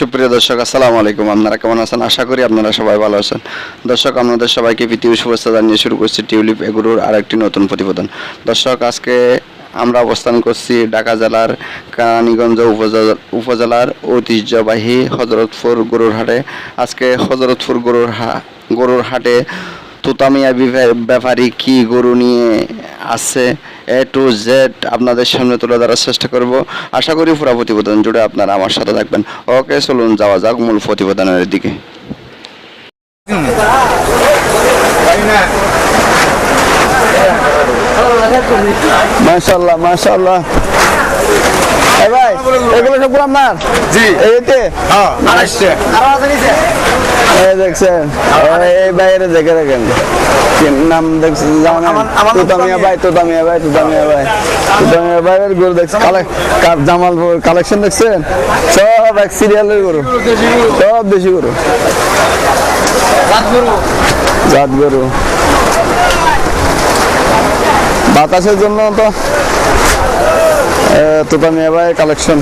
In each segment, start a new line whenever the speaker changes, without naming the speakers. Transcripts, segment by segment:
সুপ্রিয় দর্শক, আসসালামু আলাইকুম। আপনারা কেমন আছেন? আশা করি আপনারা সবাই ভালো আছেন। দর্শক, আপনাদের সবাইকে পৃথিবী শুভেচ্ছা জানিয়ে শুরু করছি টিউলিপ এগুরুর আরেকটি নতুন প্রতিবেদন। দর্শক, আজকে আমরা অবস্থান করছি ঢাকা জেলার কারানীগঞ্জ উপজেলা, উপজেলার ঐতিহ্যবাহী হজরতপুর গরুর হাটে। আজকে হজরতপুর গরুর হা, গরুর হাটে তুতামিয়া ব্যাপারী কি গরু নিয়ে আসছে? এ টু জেড আপনাদের সামনে তুলে ধরার চেষ্টা করব। আশা করি পুরা প্রতিবেদন জুড়ে আপনারা আমার সাথে থাকবেন। ওকে, চলুন, যাওয়া যাক মূল প্রতিবেদনের দিকে। মাশাল্লাহ এ ভাই এগুলো সব আপনার?
জি।
এইতে
হ্যাঁ আসছে।
এই দেখছেন এই বাইরে দেখে রাখেন কি নাম দেখছেন জানেন
আমার- আমার নাম
তুতামিয়া ভাই তুতামিয়া ভাই তুতামিয়া ভাই। তুতামিয়া ভাইয়ের গরু দেখছেন। জামালপুর কালেকশন দেখছেন? সব এক সিরিয়ালের গরু। সব দেশি গরু। জাত গরু। বাতাসের জন্য তো তুতামিয়া ভাই কালেকশন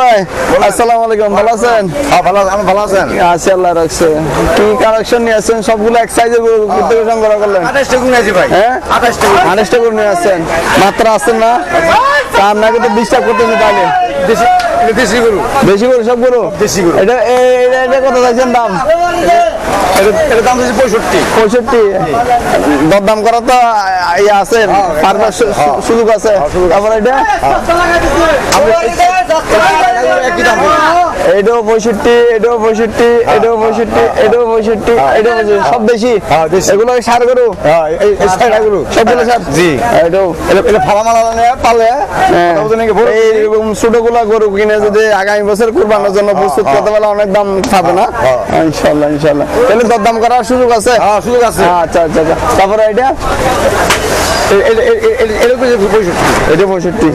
ভাই আসসালামু আলাইকুম ভালো আছেন?
ভালো আমি ভালো আছেন
আছি আল্লাহ রাখছে। কি কালেকশন নিয়ে আসছেন? সবগুলো এক সাইজে করলেন।
আঠাশটা ভাই।
হ্যাঁ? করে নিয়ে আসছেন। মাত্রা আসছেন না? তা আপনাকে তো ডিস্টার্ব করতেছি তাহলে।
দেশি গরু দেশি গরু।
বেশি করে সব গরু?
দেশি গরু।
এটা এ- এটা কত চাইছেন দাম?
এটা এটা দাম হচ্ছে পঁয়ষট্টি।
পঁয়ষট্টি? দরদাম করা তো ইয়ে আছে পারবার সু- সু- সুযোগ আছে। তারপর এটা?
একই দাম।
এটাও পঁয়ষট্টি এটাও পঁয়ষট্টি এটাও পঁয়ষট্টি এটাও পঁয়ষট্টি এটাও সব
হ্যাঁ, দেশি।
এগুলো সার গরু?
হ্যাঁ
সবগুলো সার
জি।
এটাও
নিয়ে পালে।
হ্যাঁ। এইরকম ছোটগুলা গরু কিনে যদি আগামী বছর কুরবানোর জন্য প্রস্তুত করতে পারলে অনেক দাম পাবে না?
হ্যাঁ।
ইনশাল্লাহ ইনশাল্লাহ। তাহলে দরদাম করার সুযোগ আছে?
হ্যাঁ সুযোগ আছে।
আচ্ছা আচ্ছা আচ্ছা। তারপরে এটা
এটা পঁয়ষট্টি।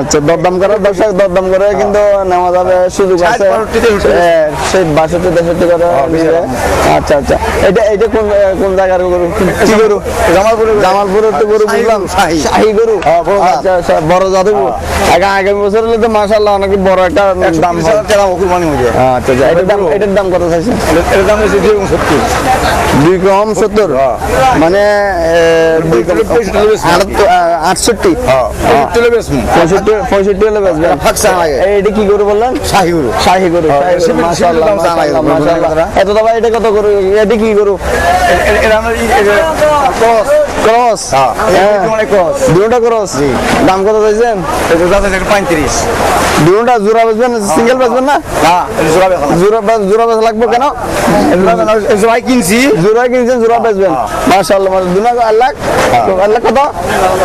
আচ্ছা দরদাম করার দর্শক দরদাম করে কিন্তু নেওয়া যাবে সুযোগ
ষাট,
আছে।
বাষট্টি, তেষট্টি।
হ্যাঁ, সেই বাষট্টি তেষট্টি করে আচ্ছা আচ্ছা। এটা এটা কোন কোন জায়গার গরু? কি গরু?
জামালপুরে
জামালপুরের তো গরু বুঝলাম।
শাহী।
শাহী গরু।
হ্যাঁ, বড় জাত।
আচ্ছা আচ্ছা বড় জাত আগে আগামী বছর হলে তো মাশাআল্লাহ অনেক বড় একটা দাম
কুরবানি হয়ে যায়
আচ্ছা আচ্ছা। এটার দাম এটার দাম কত
এটার দাম হচ্ছে দুই গুণ সত্তর।
দুই কম সত্তর? মানে দুই। আটাত্তর, আ, আটষট্টি?
হ্যাঁ।
পঁয়ষট্টি পঁয়ষট্টি হলে
লাগে।
এটা কি গরু বললেন?
শাহী গরু।
শাহী গরু।
হ্যাঁ,
শাহী গরু মাশাআল্লাহ
গরুর
এত দাদা এটা কত গরু? এটা কি গরু?
এটা ক্রস? হ্যাঁ।
হ্যাঁ দুটা ক্রস। দাম কত চাইছেন?
পঁয়ত্রিশ।
দুটা জোড়া বেচবেন সিঙ্গেল বেচবেন না?
হ্যাঁ জোড়া বেচা।
জোড়া লাগবে কেন?
জোড়াই কিনছি।
জোড়া কিনছেন জোড়া বেচবেন। মাশাআল্লাহ মাশাআল্লাহ। দুনা এক লাখ? এক লাখ কত?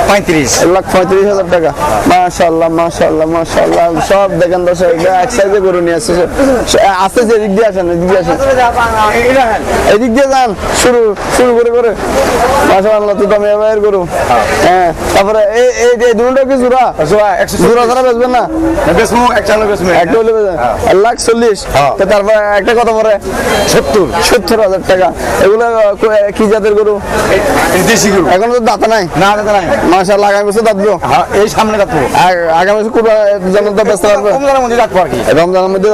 পঁয়ত্রিশ।
এক লাখ পঁয়ত্রিশ হাজার টাকা। মাশাল্লাহ মাশাল্লাহ মাশাল্লাহ সব দেখেন এটা এক সাইজে গরু নিয়ে আসছে। আসতেছে এদিক দিয়ে আসেন এদিক দিয়ে আসেন। এদিক দিয়ে যান শুরু শুরু করে করে। মাশাল্লাহ তো তুমি এবার গরু। হ্যাঁ। তারপরে এই এই এই দুটো কি জোড়া?
জোড়া
ছাড়া বেচবেন না?
বেসমু এক চালো বেসমু
একটা হলে বেচবেন। এক লাখ চল্লিশ।
হ্যাঁ।
তো তারপরে একটা কত পরে।
সত্তর।
সত্তর হাজার টাকা। এগুলো কি জাতের গরু?
দেশি গরু।
এখন তো দাঁতা নাই।
না দাদা নাই।
মাশাল্লাহ আগামী বছর দাঁতবো।
হ্যাঁ এই সামনে
আগামী বছর ব্যস্ত থাকবে
মধ্যে আর কি।
রমজানের মধ্যে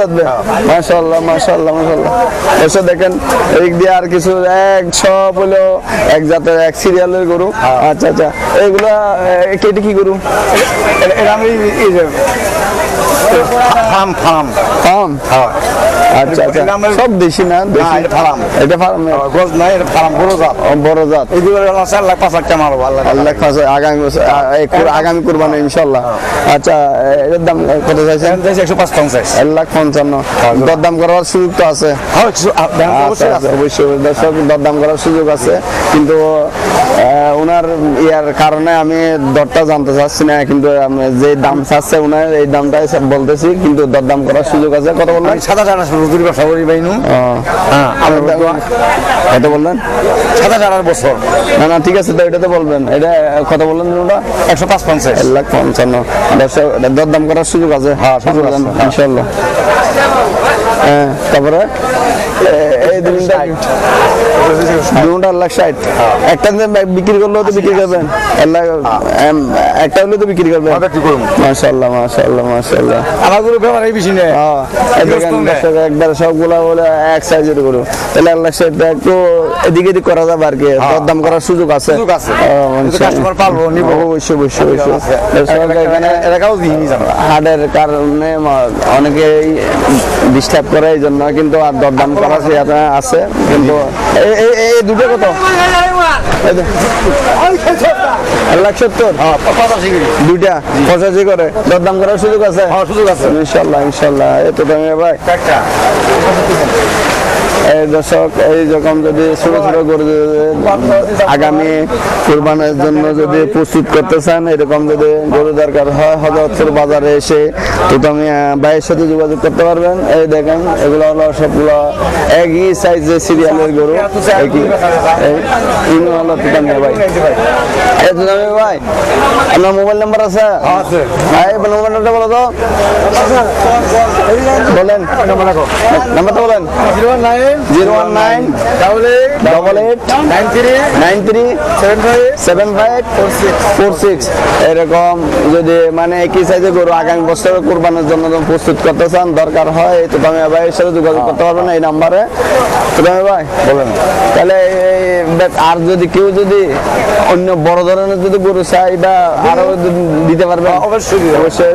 এসে দেখেন দিয়ে আর কিছু এক সব হলো এক জাতের এক সিরিয়ালের গরু। আচ্ছা আচ্ছা। এগুলা কেটে কি গরু?
এটা আমি এই যে ফার্ম ফার্ম
ফার্ম
হ্যাঁ।
আচ্ছা আচ্ছা। সব দেশি না? দেশি
ফার্ম।
এটা ফার্ম
গজ নাই এটা ফার্ম বড় জাত।
বড় জাত।
এগুলো চার লাখ পাঁচ লাখ টাকা মারবো আল্লাহ
আল্লাহ খাসে আগামী বছর আ- এই কুর- আগামী কুরবানি ইনশাল্লাহ আচ্ছা এটার দাম কত চাইছেন?
একশো পাঁচ পঞ্চাশ।
এক লাখ পঞ্চান্ন। দরদাম করার সুযোগ তো আছে।
হ্যাঁ কিছু আ- ব্যাংক
আচ্ছা,
অবশ্যই
আচ্ছা,
আছে।
অবশ্যই দর্শক দরদাম করার সুযোগ আছে। কিন্তু ওনার ইয়ার কারণে আমি দরটা জানতে চাচ্ছি না কিন্তু যে দাম চাচ্ছে ওনার এই দামটাই সব বলতেছি কিন্তু দরদাম করার সুযোগ আছে। কত বললেন?
আমি সাদা চারা রুদুরি ব্যবসা করি বাইনু হ্যাঁ
কত বললেন?
সাদা টানার বছর।
না না ঠিক আছে তো এটা তো বলবেন। এটা কত বললেন ওটা
একশো পাঁচ পঞ্চাশ।
এক লাখ পঞ্চান্ন। দরদাম করার সুযোগ আছে।
হ্যাঁ, সুযোগ আছে, হ্যাঁ।
ইনশাল্লাহ। হ্যাঁ তারপরে এই দুটা দুটা লাখ ষাট একটা বিক্রি করলেও তো বিক্রি করবেন। এক লাখ, এম, একটা হলেও তো বিক্রি করবেন। মাশাল্লাহ মাশাল্লাহ মাশাল্লাহ
আমার গরু ব্যবহার এই বেশি নেই।
হ্যাঁ, এই দেখেন দর্শক একবার সবগুলা বলে এক সাইজের গরু। তাহলে এক লাখ ষাট একটু এদিক এদিক করা যাবে আর কি। দরদাম করার সুযোগ আছে।
নিবো।
অবশ্যই অবশ্যই অবশ্যই।
এলাকাও দিই
হাটের কারণে অনেকেই ডিস্টার্ব করে এই জন্য কিন্তু আর দরদাম করা সে আছে কিন্তু এই দুটো কত? এক লাখ সত্তর? দুইটা? পঁচাশি করে? দরদাম করার সুযোগ আছে?
হ্যাঁ, সুযোগ আছে।
ইনশাল্লাহ ইনশাল্লাহ। এই তো ভাই? এই দর্শক এই যখন যদি ছোট ছোট গরু আগামী কুরবানের জন্য যদি প্রস্তুত করতে চান এরকম যদি গরু দরকার হয় হজরতপুর বাজারে এসে তো তুমি ভাইয়ের সাথে যোগাযোগ করতে পারবেন। এই দেখেন এগুলো হলো সবগুলো একই সাইজের সিরিয়ালের গরু। একই। হলো তুতামিয়া ভাই। এই ভাই আপনার মোবাইল নাম্বার আছে?
আছে।
ভাই মোবাইল নাম্বারটা বলো তো। বলেন। নাম্বারটা বলেন।
Zero nine
zero one nine
double eight
double eight
nine three
nine three
seven five
seven five four six. এরকম যদি মানে একই সাইজে গরু আগামী বছর কোরবানের জন্য প্রস্তুত করতে চান দরকার হয় তো তুমি ভাইয়ের সাথে যোগাযোগ করতে পারবেন এই নাম্বারে। তো তুমি ভাই বলেন। তাহলে আর যদি কেউ যদি অন্য বড় ধরনের যদি গরু চাই বা আরও দিতে পারবেন
অবশ্যই
অবশ্যই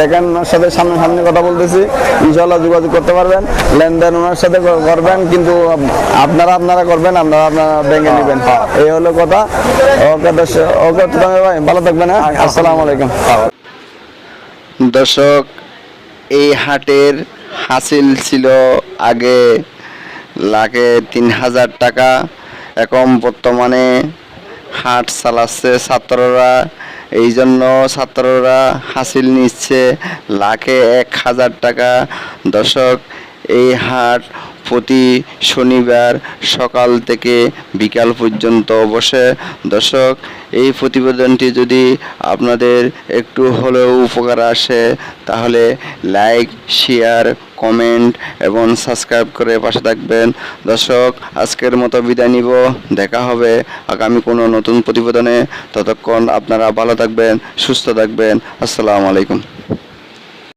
দেখেন ওনার সাথে সামনে সামনে কথা বলতেছি। ইনশাল্লাহ যোগাযোগ করতে পারবেন। লেনদেন ওনার সাথে করবেন কিন্তু আপনারা আপনারা করবেন আপনারা আপনারা ব্যাংকে নেবেন। এই হলো কথা। ওকে দর্শক ওকে ভাই। ভালো থাকবেন হ্যাঁ? আসসালামু আলাইকুম।
দর্শক এই হাটের হাসিল ছিল আগে লাখে তিন হাজার টাকা এখন বর্তমানে হাট চালাচ্ছে ছাত্ররা এই জন্য ছাত্ররা হাসিল নিচ্ছে। লাখে এক হাজার টাকা। দর্শক, এই হাট প্রতি শনিবার সকাল থেকে বিকাল পর্যন্ত বসে দর্শক এই প্রতিবেদনটি যদি আপনাদের একটু হলেও উপকার আসে, তাহলে লাইক শেয়ার কমেন্ট এবং সাবস্ক্রাইব করে পাশে থাকবেন। দর্শক, আজকের মতো বিদায় নিব। দেখা হবে আগামী কোনো নতুন প্রতিবেদনে। ততক্ষণ আপনারা ভালো থাকবেন, সুস্থ থাকবেন। আসসালামু আলাইকুম।